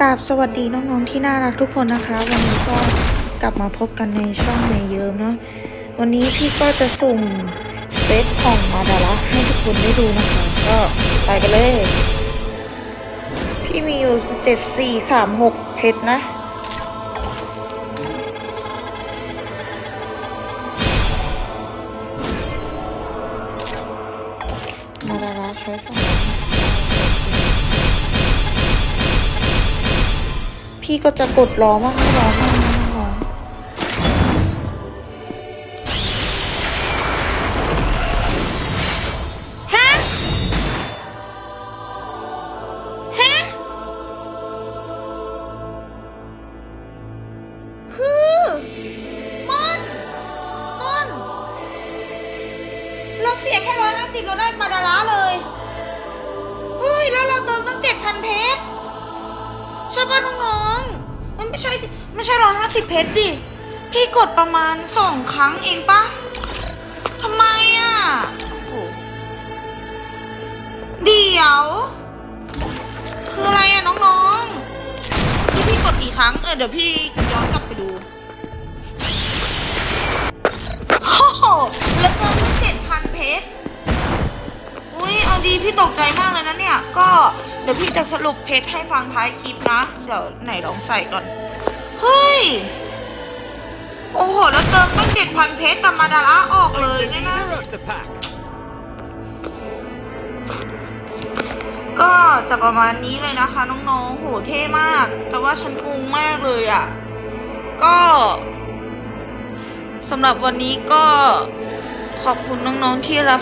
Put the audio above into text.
กราบสวัสดีน้องๆที่น่ารักทุกคนนะคะ วันนี้ก็กลับมาพบกันในช่องในเยิมเนาะวันนี้พี่ก็จะสุ่มเซตของมาดาระให้ทุกคนได้ดูนะคะ ก็ไปกันเลย พี่มีอยู่เจ็ดสี่สามหกเพชรนะมาดาระใช้สอง พี่ก็จะกดล้อมากไม่ล้อมากไม่ล้อฮะฮะคือมอนมอนเราเสียแค่ร้อยห้าสิบเราได้มาดาราเลย เฮ้ย แล้วเราเติมตั้งเจ็ดพันเพชร ใช่ป่ะน้องๆมันไม่ใช่ไม่ใช่ร้อยห้าสิบเพชรดิ พี่กดประมาณสองครั้งเองปะทำไมอะโอ้โหเดี๋ยว คืออะไรอะน้องๆที่พี่กดกี่ครั้ง เออเดี๋ยวพี่ย้อนกลับไปดูโอ้โหแล้วเติมตั้งเจ็ดพันเพชรอุ้ยเอาดีพี่ตกใจมากเลยนะเนี่ย ก็ เดี๋ยวพี่จะสรุปเพชรให้ฟังท้ายคลิปนะ เดี๋ยวไหนลองใส่ก่อน เฮ้ย โอ้โห แล้วเติมตั้งเจ็ดพันเพชรแต่มาดาระออกเลยเนี่ยนะก็จะประมาณนี้เลยนะคะ น้องๆ โหเท่มาก แต่ว่าฉันงงมากเลยอะ่ะ ก็สำหรับวันนี้ก็ขอบคุณน้องๆที่รับ